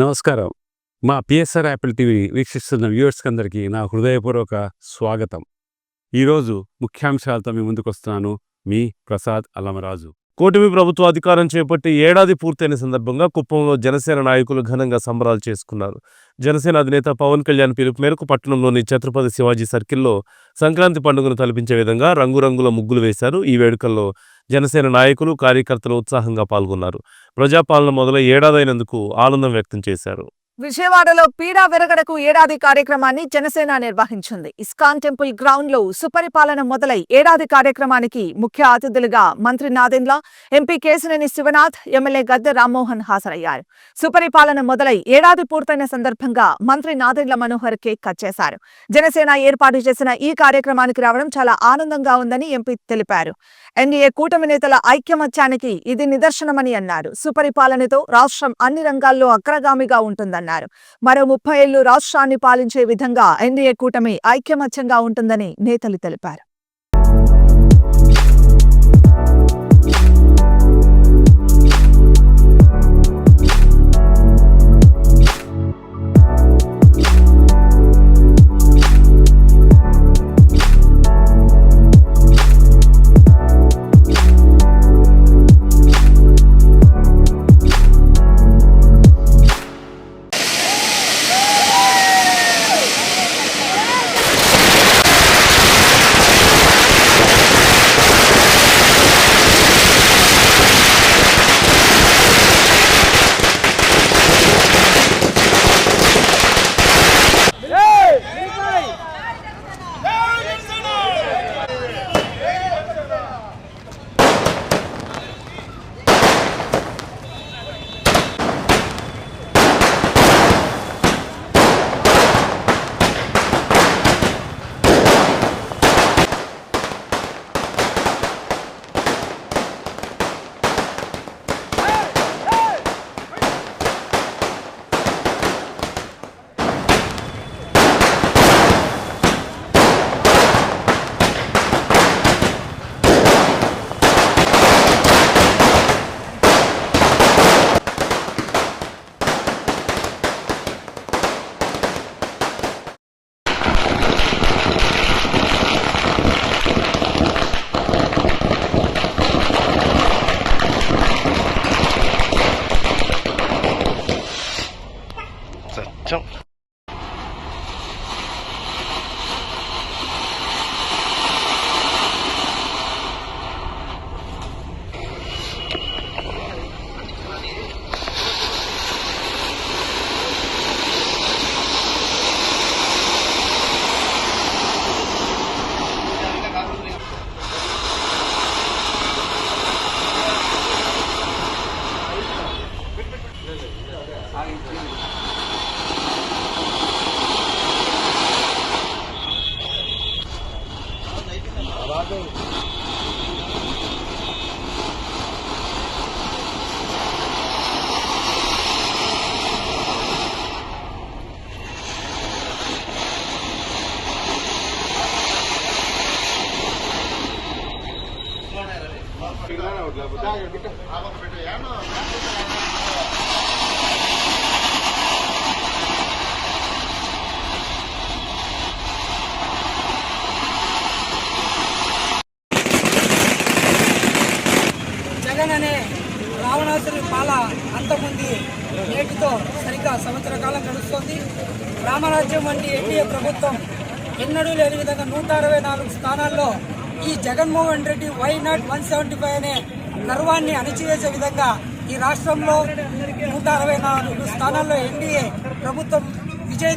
నమస్కారం. మా PSR Apple TV వీక్షిస్తున్న వ్యూవర్స్కి అందరికీ నా హృదయపూర్వక స్వాగతం. ఈరోజు ముఖ్యాంశాలతో మీ ముందుకు వస్తున్నాను మీ ప్రసాద్ అల్లమరాజు కూటమి ప్రభుత్వ అధికారం చేపట్టి ఏడాది పూర్తయిన సందర్భంగా కుప్పంలో జనసేన నాయకులు ఘనంగా సంబరాలు చేసుకున్నారు. జనసేన అధినేత పవన్ కళ్యాణ్ పిలుపు మేరకు పట్టణంలోని ఛత్రపతి శివాజీ సర్కిల్లో సంక్రాంతి పండుగను తలపించే విధంగా రంగురంగుల ముగ్గులు వేశారు. ఈ వేడుకల్లో జనసేన నాయకులు కార్యకర్తలు ఉత్సాహంగా పాల్గొన్నారు. ప్రజాపాలన మొదలై ఏడాదైనందుకు ఆనందం వ్యక్తం చేశారు. విజయవాడలో పీడా విరగడకు ఏడాది కార్యక్రమాన్ని జనసేన నిర్వహించింది. ఇస్కాన్ టెంపుల్ గ్రౌండ్లో సుపరిపాలన మొదలై ఏడాది కార్యక్రమానికి ముఖ్య అతిథులుగా మంత్రి నాదెండ్ల ఎంపీ కేశినేని శివనాథ్ ఎమ్మెల్యే గద్దె రామ్మోహన్ హాజరయ్యారు. సుపరిపాలన మొదలై ఏడాది పూర్తయిన సందర్భంగా మంత్రి నాదెండ్ల మనోహర్ కేక్ కట్ చేశారు. జనసేన ఏర్పాటు చేసిన ఈ కార్యక్రమానికి రావడం చాలా ఆనందంగా ఉందని ఎంపీ తెలిపారు. ఎన్డీఏ కూటమి నేతల ఐక్యమత్యానికి ఇది నిదర్శనమని అన్నారు. సుపరిపాలనతో రాష్ట్రం అన్ని రంగాల్లో అగ్రగామిగా ఉంటుందన్నారు. మరో ముప్పై ఏళ్ళు రాష్ట్రాన్ని పాలించే విధంగా ఎన్డీఏ కూటమి ఐక్యమత్యంగా ఉంటుందని నేతలు తెలిపారు. So జగన్ అనే రావణాసురి పాల అంతమంది నేటితో సరిగ్గా సంవత్సర కాలం గడుస్తోంది. రామరాజ్యం వంటి ఎన్డీఏ ప్రభుత్వం ఎన్నడూ లేని విధంగా నూట అరవై నాలుగు స్థానాల్లో ఈ Jaganmohan Reddy why not one seventy five అనే గర్వాన్ని అణిచివేసే విధంగా ఈ రాష్ట్రంలో నూట అరవై నాలుగు స్థానాల్లో ఎన్డీఏ ప్రభుత్వం విజయ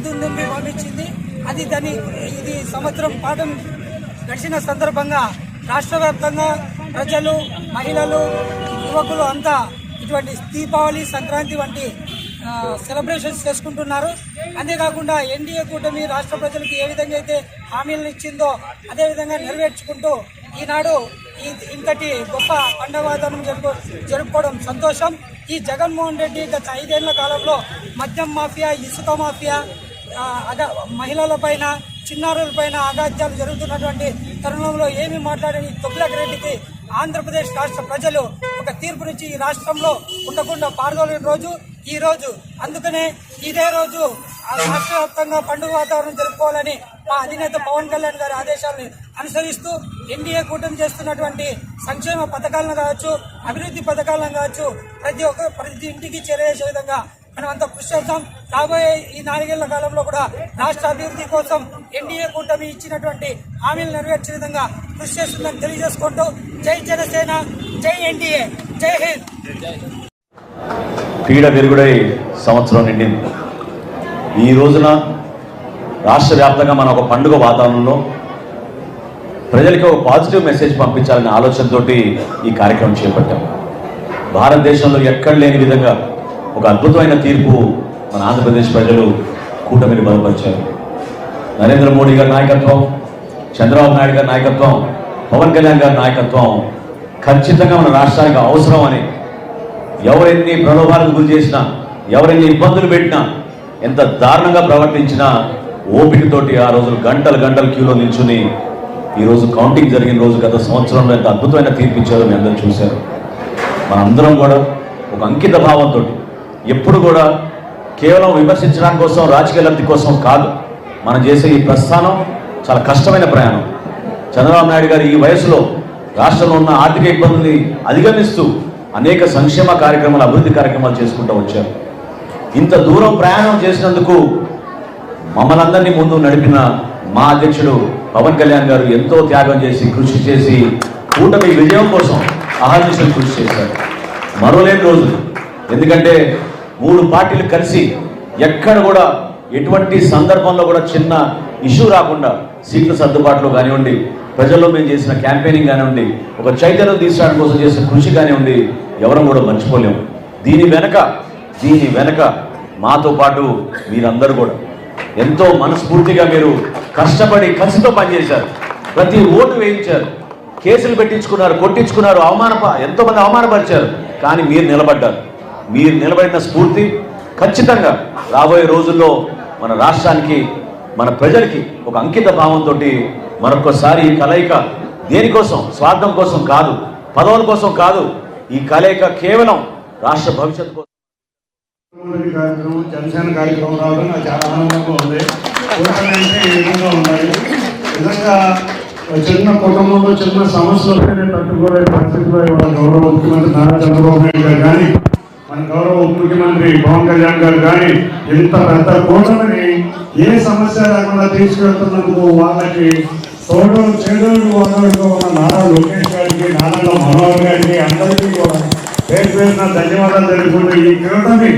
పంపించింది అది దాని ఇది సంవత్సరం పాఠం గడిచిన సందర్భంగా రాష్ట్ర వ్యాప్తంగా ప్రజలు మహిళలు యువకులు అంతా ఇటువంటి దీపావళి సంక్రాంతి వంటి సెలబ్రేషన్స్ చేసుకుంటున్నారు. అంతేకాకుండా ఎన్డీఏ కూటమి రాష్ట్ర ప్రజలకు ఏ విధంగా అయితే హామీలను ఇచ్చిందో అదేవిధంగా నెరవేర్చుకుంటూ ఈనాడు ఈ ఇంతటి గొప్ప పండవాదనం జరుపు జరుపుకోవడం సంతోషం. ఈ జగన్మోహన్ రెడ్డి గత ఐదేళ్ళ కాలంలో మద్యం మాఫియా ఇసుక మాఫియా అగా అగ చిన్నారులపైన అగాధ్యాలు జరుగుతున్నటువంటి తరుణంలో ఏమి మాట్లాడని తొగ్లక్ రెడ్డికి ఆంధ్రప్రదేశ్ రాష్ట్ర ప్రజలు ఒక తీర్పు నుంచి ఈ రాష్ట్రంలో ఉండకుండా పాల్గొనే రోజు. ఈ రోజు అందుకనే ఇదే రోజు ఆ రాష్ట్ర వ్యాప్తంగా పండుగ వాతావరణం జరుపుకోవాలని మా అధినేత పవన్ కళ్యాణ్ గారి ఆదేశాలను అనుసరిస్తూ ఎన్డీఏ కూటమి చేస్తున్నటువంటి సంక్షేమ పథకాలను కావచ్చు అభివృద్ధి పథకాలను కావచ్చు ప్రతి ఒక్క ప్రతి ఇంటికి చేరేసే విధంగా మనం అంతా కృషి చేద్దాం. రాబోయే ఈ నాలుగేళ్ళ కాలంలో కూడా రాష్ట్ర అభివృద్ధి కోసం ఎన్డీఏ కూటమి ఇచ్చినటువంటి హామీలు నెరవేర్చే విధంగా కృషి చేస్తుందని తెలియజేసుకుంటూ జై జనసేన జై ఎన్డీఏ జై హింద్. పీడ విరుగుడై సంవత్సరం నిండింది. ఈ రోజున రాష్ట్ర వ్యాప్తంగా మన ఒక పండుగ వాతావరణంలో ప్రజలకి ఒక పాజిటివ్ మెసేజ్ పంపించాలనే ఆలోచనతో ఈ కార్యక్రమం చేపట్టాం. భారతదేశంలో ఎక్కడ లేని విధంగా ఒక అద్భుతమైన తీర్పు మన ఆంధ్రప్రదేశ్ ప్రజలు కూటమిని బలపరిచారు. నరేంద్ర మోడీ గారి నాయకత్వం చంద్రబాబు నాయుడు గారి నాయకత్వం పవన్ కళ్యాణ్ గారి నాయకత్వం ఖచ్చితంగా మన రాష్ట్రానికి అవసరం అని ఎవరెన్ని ప్రలోభాలకు గురి చేసినా ఎవరెన్ని ఇబ్బందులు పెట్టినా ఎంత దారుణంగా ప్రవర్తించినా ఓపికతోటి ఆ రోజులు గంటలు గంటలు క్యూలో నిల్చుని ఈ రోజు కౌంటింగ్ జరిగిన రోజు గత సంవత్సరంలో ఎంత అద్భుతమైన తీర్పు ఇచ్చారో మీ అందరూ చూశారు. మనందరం కూడా ఒక అంకిత భావంతో ఎప్పుడు కూడా కేవలం విమర్శించడానికి కోసం రాజకీయ లబ్ధి కోసం కాదు మనం చేసే ఈ ప్రస్థానం చాలా కష్టమైన ప్రయాణం. చంద్రబాబు నాయుడు గారు ఈ వయసులో రాష్ట్రంలో ఉన్న ఆర్థిక ఇబ్బందుల్ని అధిగమిస్తూ అనేక సంక్షేమ కార్యక్రమాలు అభివృద్ధి కార్యక్రమాలు చేసుకుంటూ వచ్చారు. ఇంత దూరం ప్రయాణం చేసినందుకు మమ్మల్ని అందరినీ ముందు నడిపిన మా అధ్యక్షుడు పవన్ కళ్యాణ్ గారు ఎంతో త్యాగం చేసి కృషి చేసి కూటమి విజయం కోసం అహర్నిశలు కృషి చేశారు. మరోలేని రోజులు ఎందుకంటే మూడు పార్టీలు కలిసి ఎక్కడ కూడా ఎటువంటి సందర్భంలో కూడా చిన్న ఇష్యూ రాకుండా సీట్ల సర్దుబాటులో కానివ్వండి ప్రజల్లో మేము చేసిన క్యాంపెయినింగ్ కానివ్వండి ఒక చైతన్యం తీసుకోవడం కోసం చేసిన కృషి కానివ్వండి ఎవరం కూడా మర్చిపోలేము దీని వెనక దీని వెనక మాతో పాటు మీరందరూ కూడా ఎంతో మనస్ఫూర్తిగా మీరు కష్టపడి కసితో పనిచేశారు. ప్రతి ఓటు వేయించారు. కేసులు పెట్టించుకున్నారు కొట్టించుకున్నారు అవమాన ఎంతోమంది అవమానపరిచారు. కానీ మీరు నిలబడ్డారు. మీరు నిలబడిన స్ఫూర్తి ఖచ్చితంగా రాబోయే రోజుల్లో మన రాష్ట్రానికి మన ప్రజలకి ఒక అంకిత భావంతో మరొకసారి ఈ కలయిక దేనికోసం? స్వార్థం కోసం కాదు పదవుల కోసం కాదు. ఈ కలయిక కేవలం రాష్ట్ర భవిష్యత్తు కోసం. కార్యక్రమం జనసేన కార్యక్రమం రావడం నాకు చాలా ఆనందంగా ఉంది. కూటమి అంటే ఈ విధంగా ఉండాలి నిజంగా చిన్న కుటుంబంలో చిన్న సమస్యలు తట్టుకోలే పరిస్థితిలో ఇవాళ గౌరవ ముఖ్యమంత్రి నారా చంద్రబాబు నాయుడు గారు కానీ మన గౌరవ ఉప ముఖ్యమంత్రి పవన్ కళ్యాణ్ గారు కానీ ఇంత పెద్ద కూటమిని ఏ సమస్య లేకుండా తీసుకెళ్తున్నందుకు వాళ్ళకి తోడు చేదోడు వాళ్ళతో ఉన్న నారా లోకేష్ గారికి నారా మనోహర్ గారికి అందరికీ కూడా పేరు పేరున ధన్యవాదాలు తెలుపుకుంటూ ఈ కూటమి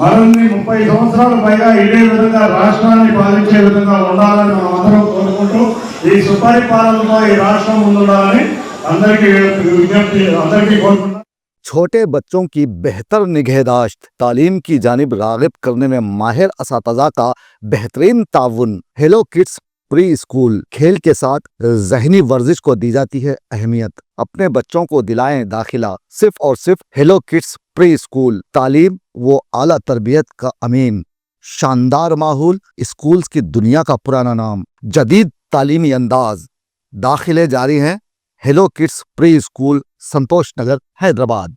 మరిన్ని ముప్పై సంవత్సరాల పైగా ఇదే విధంగా రాష్ట్రాన్ని పాలించే విధంగా ఉండాలని మనం అందరం కోరుకుంటూ ఈ సుపరిపాలనలో ఈ రాష్ట్రం ముందుండాలని అందరికీ విజ్ఞప్తి అందరికీ కోరుకుంటున్నాం छोटे बच्चों की बेहतर निगहदाश्त तालीम की जानिब रागिब करने में माहिर इसातजा का बेहतरीन ताउन हेलो किड्स प्री स्कूल खेल के साथ जहनी वर्जिश को दी जाती है अहमियत अपने बच्चों को दिलाएं दाखिला सिर्फ और सिर्फ हेलो किड्स प्री स्कूल तालीम, वो आला तरबियत का अमीन। शानदार माहौल, स्कूल्स की दुनिया का पुराना नाम। जदीद तालीमी अंदाज। दाखिले जारी हैं hello kids pre school Santosh Nagar, Hyderabad.